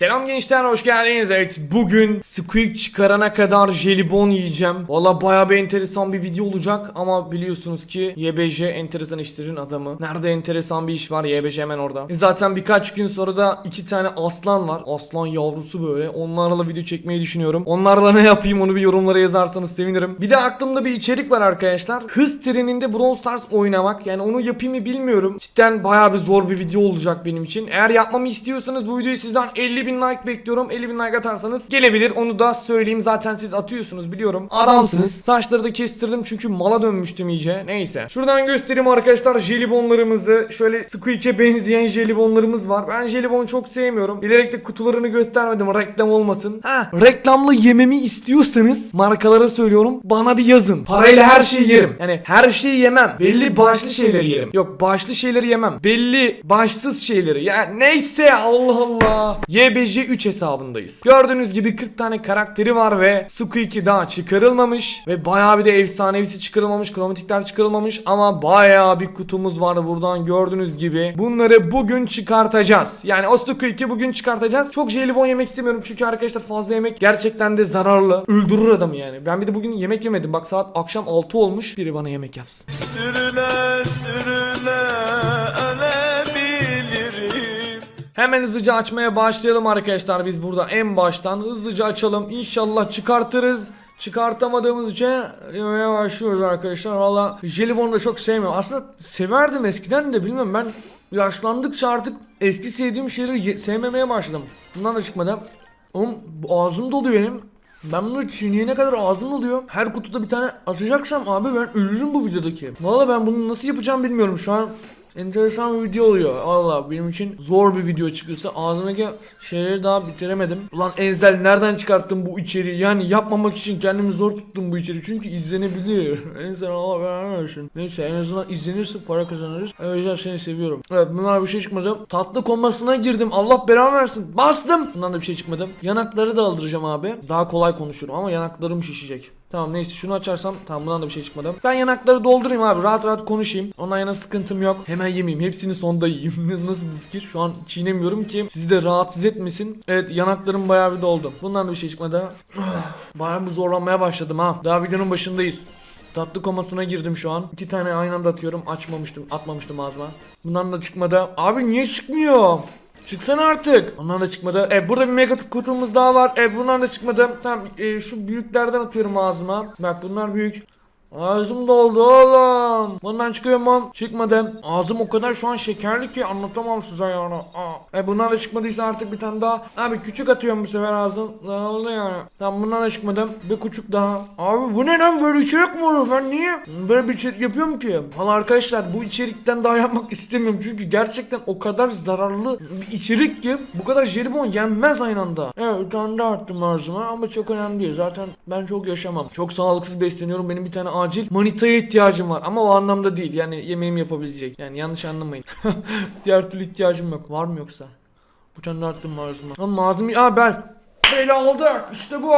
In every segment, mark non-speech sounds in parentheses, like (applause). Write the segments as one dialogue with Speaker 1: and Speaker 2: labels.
Speaker 1: Selam gençler hoş geldiniz. Evet bugün Squeak çıkarana kadar jelibon yiyeceğim. Valla baya bir enteresan bir video olacak ama biliyorsunuz ki YBJ enteresan işlerin adamı. Nerede enteresan bir iş var YBJ hemen orada. E Zaten birkaç gün sonra da iki tane aslan var. Aslan yavrusu böyle. Onlarla video çekmeyi düşünüyorum. Onlarla ne yapayım onu bir yorumlara yazarsanız sevinirim. Bir de aklımda bir içerik var arkadaşlar. Hız treninde Brawl Stars oynamak. Yani onu yapayım mı bilmiyorum. Cidden baya bir zor bir video olacak benim için. Eğer yapmamı istiyorsanız bu videoyu sizden 50 bin like bekliyorum. 50 bin like atarsanız gelebilir. Onu da söyleyeyim. Zaten siz atıyorsunuz biliyorum. Adamsınız. Saçları da kestirdim çünkü mala dönmüştüm iyice. Neyse. Şuradan göstereyim arkadaşlar jelibonlarımızı. Şöyle Squeak'e benzeyen jelibonlarımız var. Ben jelibon çok sevmiyorum. Bilerek de kutularını göstermedim. Reklam olmasın. Ha, reklamlı yememi istiyorsanız markalara söylüyorum. Bana bir yazın. Parayla her şeyi yerim. Yani her şeyi yemem. Belli başlı şeyleri yerim. Yok başlı şeyleri yemem. Belli başsız şeyleri. Ya neyse Allah Allah. YBJ 3 hesabındayız. Gördüğünüz gibi 40 tane karakteri var ve Squeak'i daha çıkarılmamış ve bayağı bir de efsanevisi çıkarılmamış, kromatikler çıkarılmamış ama bayağı bir kutumuz var buradan gördüğünüz gibi. Bunları bugün çıkartacağız. Yani o Squeak'i bugün çıkartacağız. Çok jelibon yemek istemiyorum çünkü arkadaşlar fazla yemek gerçekten de zararlı. Öldürür adamı yani. Ben bir de bugün yemek yemedim. Bak saat akşam 6 olmuş. Biri bana yemek yapsın.
Speaker 2: Sürüne sürüne
Speaker 1: Hemen hızlıca açmaya başlayalım arkadaşlar. Biz burada en baştan hızlıca açalım. İnşallah çıkartırız. Çıkartamadığımız için yemeye başlıyoruz arkadaşlar. Valla jelibonu da çok sevmiyorum. Aslında severdim eskiden de bilmiyorum. Ben Yaşlandıkça artık eski sevdiğim şeyleri ye- sevmemeye başladım. Bundan da çıkmadı. Oğlum ağzım dolu benim. Ben bunu çiğneyene kadar ağzım doluyor. Her kutuda bir tane açacaksam abi ben ölürüm bu videodaki. Valla ben bunu nasıl yapacağım bilmiyorum. Şu an enteresan bir video oluyor. Valla benim için zor bir video çıkırsa ağzımdaki şeyleri daha bitiremedim. Ulan Enzel nereden çıkarttın bu içeriği? Yani yapmamak için kendimi zor tuttum bu içeriği. Çünkü izlenebilir. (laughs) Enzel Allah vermesin. Neyse en azından izlenirse para kazanırız. O yüzden seni seviyorum. Evet bunlar bir şey çıkmadı. Tatlı komasına girdim. Allah belamı versin. Bastım. Bundan da bir şey çıkmadı. Yanakları da aldıracağım abi. Daha kolay konuşurum ama yanaklarım şişecek. Tamam neyse şunu açarsam tamam bundan da bir şey çıkmadı. Ben yanakları doldurayım abi rahat rahat konuşayım. Ondan yana sıkıntım yok. Hemen yemeyeyim hepsini sonda yiyeyim. (laughs) Nasıl bir fikir? Şu an çiğnemiyorum ki sizi de rahatsız etmesin. Evet yanaklarım bayağı bir doldu. Bundan da bir şey çıkmadı. (sighs) bayağı bir zorlanmaya başladım ha. Daha videonun başındayız. Tatlı komasına girdim şu an. İki tane aynı anda atıyorum. Açmamıştım, atmamıştım ağzıma. Bundan da çıkmadı. Abi niye çıkmıyor? Çıksana artık. Ondan da çıkmadı. E burada bir mega kutumuz daha var. E bundan da çıkmadı. Tamam e, şu büyüklerden atıyorum ağzıma. Bak bunlar büyük. Ağzım doldu oğlum. Bundan çıkıyor mu? Çıkmadı. Ağzım o kadar şu an şekerli ki anlatamam size yani. Aa. E bundan da çıkmadıysa artık bir tane daha. Abi küçük atıyorum bu sefer ağzım. Oldu yani? Tamam bundan da çıkmadı. Bir küçük daha. Abi bu ne lan böyle içerik mi olur? Ben niye böyle bir içerik yapıyorum ki? Valla arkadaşlar bu içerikten daha yapmak istemiyorum. Çünkü gerçekten o kadar zararlı bir içerik ki bu kadar jelibon yenmez aynı anda. Evet bir tane daha attım ağzıma ama çok önemli değil. Zaten ben çok yaşamam. Çok sağlıksız besleniyorum. Benim bir tane acil manitaya ihtiyacım var. Ama o anlamda değil. Yani yemeğim yapabilecek. Yani yanlış anlamayın. (laughs) Diğer türlü ihtiyacım yok. Var mı yoksa? Bu tane attım ağzıma. Lan ağzım... Aa ben... Böyle aldık. İşte bu.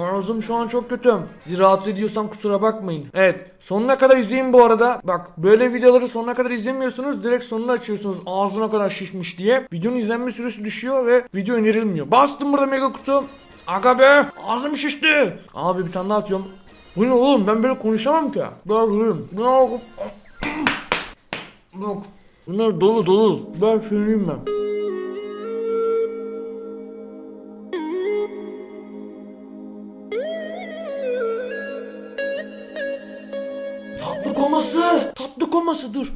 Speaker 1: Ağzım şu an çok kötü. Sizi rahatsız ediyorsam kusura bakmayın. Evet. Sonuna kadar izleyin bu arada. Bak böyle videoları sonuna kadar izlemiyorsunuz. Direkt sonunu açıyorsunuz. Ağzına kadar şişmiş diye. Videonun izlenme süresi düşüyor ve video önerilmiyor. Bastım burada mega kutu. Aga be. Ağzım şişti. Abi bir tane daha atıyorum. Bu ne oğlum ben böyle konuşamam ki. Ben durayım. Ne oldu? Yok. Bunlar dolu dolu. Ben söyleyeyim ben. Tatlı koması. Tatlı koması dur.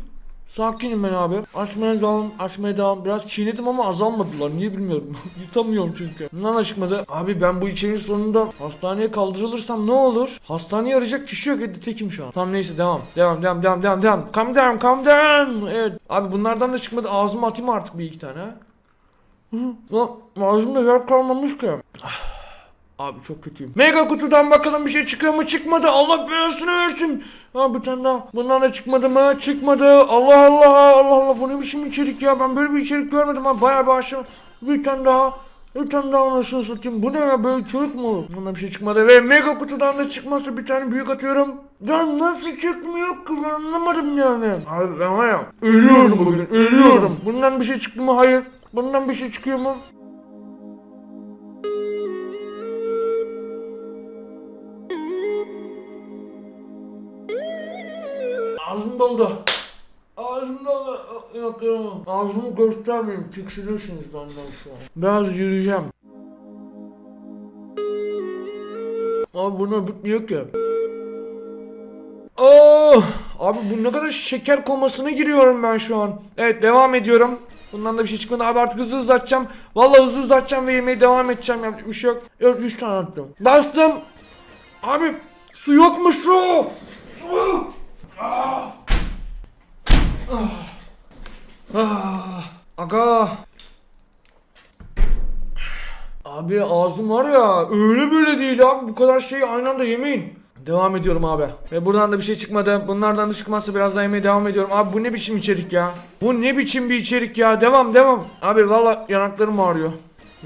Speaker 1: Sakinim ben abi. Açmaya devam, açmaya devam. Biraz çiğnedim ama azalmadılar. Niye bilmiyorum. (laughs) Yutamıyorum çünkü. Bundan da çıkmadı. Abi ben bu içeriğin sonunda hastaneye kaldırılırsam ne olur? Hastaneye arayacak kişi yok. Hadi tekim şu an. Tamam neyse devam. Devam, devam, devam, devam, devam. Calm down, calm down. Evet. Abi bunlardan da çıkmadı. Ağzıma atayım artık bir iki tane. Lan ağzımda yer kalmamış ki. Abi çok kötüyüm. Mega kutudan bakalım bir şey çıkıyor mu? Çıkmadı. Allah belasını versin. Ha bir tane daha. Bundan da çıkmadı mı? Çıkmadı. Allah Allah. Allah Allah. Bu ne biçim içerik ya? Ben böyle bir içerik görmedim ha. Bayağı bir aşağı. Bir tane daha. Bir tane daha anasını satayım. Bu ne ya? Böyle mi olur? Bundan bir şey çıkmadı. Ve mega kutudan da çıkmazsa bir tane büyük atıyorum. Ya nasıl çıkmıyor ki? Ben anlamadım yani. Abi ben var ya. Ölüyorum bugün. Ölüyorum. Bundan bir şey çıktı mı? Hayır. Bundan bir şey çıkıyor mu? Ağzım doldu. Ağzım doldu. Yok yok. Ağzımı göstermeyeyim. Tiksinirsiniz benden şu an. Biraz yürüyeceğim. Abi bunlar bitmiyor ki. Oh! Abi bu ne kadar şeker komasına giriyorum ben şu an. Evet devam ediyorum. Bundan da bir şey çıkmadı. Abi artık hızlı hızlı atacağım. Vallahi hızlı hızlı atacağım ve yemeğe devam edeceğim. Yapacak bir şey yok. Evet 3 tane attım. Bastım. Abi su yok mu su? Su! Ah! Ah! Ah! Aga. Abi ağzım var ya öyle böyle değil abi bu kadar şeyi aynı anda yemeyin. Devam ediyorum abi. Ve buradan da bir şey çıkmadı. Bunlardan da çıkmazsa biraz daha yemeye devam ediyorum. Abi bu ne biçim içerik ya? Bu ne biçim bir içerik ya? Devam devam. Abi valla yanaklarım ağrıyor.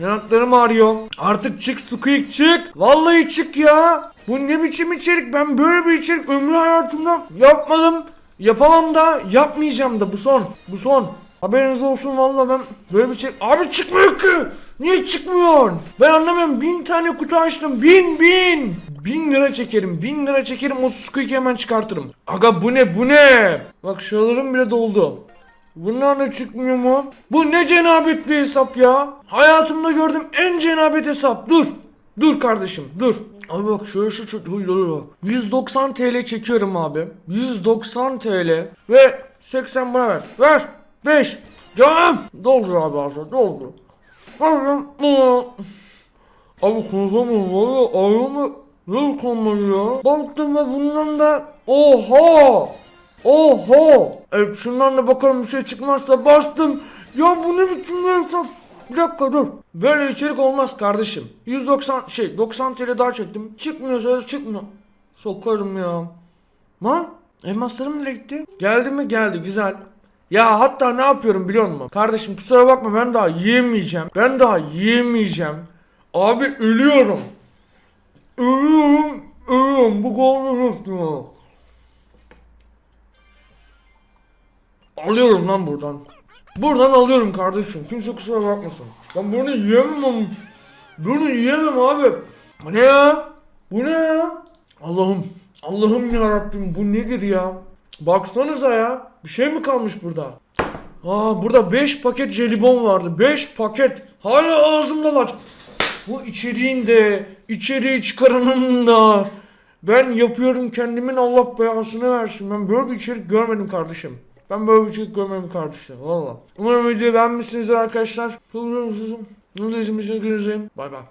Speaker 1: Yanaklarım ağrıyor. Artık çık Squeak çık. Vallahi çık ya. Bu ne biçim içerik? Ben böyle bir içerik ömrü hayatımda yapmadım. Yapamam da yapmayacağım da bu son. Bu son. Haberiniz olsun vallahi ben böyle bir şey... Abi çıkmıyor ki. Niye çıkmıyor? Ben anlamıyorum. Bin tane kutu açtım. Bin bin. Bin lira çekerim. Bin lira çekerim. O Squeak'i hemen çıkartırım. Aga bu ne bu ne? Bak şuralarım bile doldu. Bunlar da çıkmıyor mu? Bu ne cenabet bir hesap ya? Hayatımda gördüğüm en cenabet hesap. Dur. Dur kardeşim dur. Abi bak şöyle şu huylara bak. 190 TL çekiyorum abi. 190 TL ve 80 bana ver. Ver. 5. Devam. Doldur abi ağzına doldur. Abi konuşamıyorum valla ayağımı ne kalmadı ya. Baktım ve bundan da oha oha. E şundan da bakalım bir şey çıkmazsa bastım. Ya bu ne biçim bir? Bir dakika dur. Böyle içerik olmaz kardeşim. 190 şey 90 TL daha çektim. Çıkmıyorsa da çıkmıyor. Sokarım ya. Ha? Elmaslarım nereye gitti? Geldi mi? Geldi. Güzel. Ya hatta ne yapıyorum biliyor musun? Kardeşim kusura bakma ben daha yiyemeyeceğim. Ben daha yiyemeyeceğim. Abi ölüyorum. Ölüyorum. Ölüyorum. Bu ya. Alıyorum lan buradan. Buradan alıyorum kardeşim. Kimse kusura bakmasın. Ben bunu yiyemem. Bunu yiyemem abi. Bu ne ya? Bu ne ya? Allah'ım. Allah'ım ya Rabbim bu nedir ya? Baksanıza ya. Bir şey mi kalmış burada? Aa burada 5 paket jelibon vardı. 5 paket. Hala ağzımdalar. Bu içeriğin de, içeriği çıkaranın da. Ben yapıyorum kendimin Allah belasını versin. Ben böyle bir içerik görmedim kardeşim. Ben böyle bir içerik görmedim kardeşim. Valla. Umarım videoyu beğenmişsinizdir arkadaşlar. Ne izlediğiniz için Bay bay.